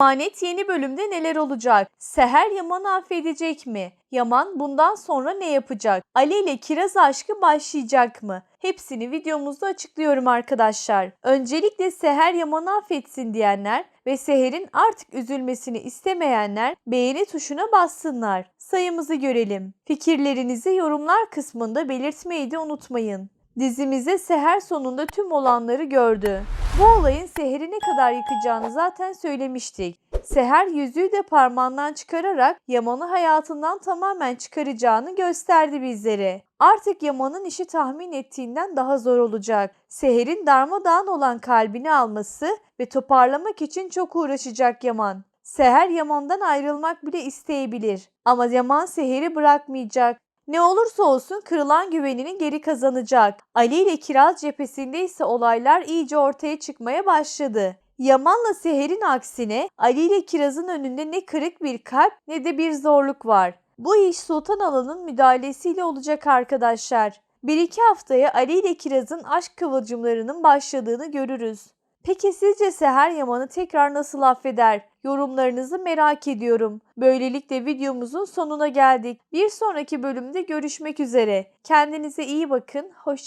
Emanet yeni bölümde neler olacak? Seher Yaman'ı affedecek mi? Yaman bundan sonra ne yapacak? Ali ile Kiraz aşkı başlayacak mı? Hepsini videomuzda açıklıyorum arkadaşlar. Öncelikle Seher Yaman'ı affetsin diyenler ve Seher'in artık üzülmesini istemeyenler beğeni tuşuna bassınlar. Sayımızı görelim. Fikirlerinizi yorumlar kısmında belirtmeyi de unutmayın. Dizimize Seher sonunda tüm olanları gördü. Bu olayın Seher'i ne kadar yıkacağını zaten söylemiştik. Seher yüzüğü de parmağından çıkararak Yaman'ı hayatından tamamen çıkaracağını gösterdi bizlere. Artık Yaman'ın işi tahmin ettiğinden daha zor olacak. Seher'in darmadağın olan kalbini alması ve toparlamak için çok uğraşacak Yaman. Seher Yaman'dan ayrılmak bile isteyebilir. Ama Yaman Seher'i bırakmayacak. Ne olursa olsun kırılan güvenini geri kazanacak. Ali ile Kiraz cephesinde ise olaylar iyice ortaya çıkmaya başladı. Yaman'la Seher'in aksine Ali ile Kiraz'ın önünde ne kırık bir kalp ne de bir zorluk var. Bu iş Sultan Alan'ın müdahalesiyle olacak arkadaşlar. Bir iki haftaya Ali ile Kiraz'ın aşk kıvılcımlarının başladığını görürüz. Peki sizce Seher Yaman'ı tekrar nasıl affeder? Yorumlarınızı merak ediyorum. Böylelikle videomuzun sonuna geldik. Bir sonraki bölümde görüşmek üzere. Kendinize iyi bakın. Hoşça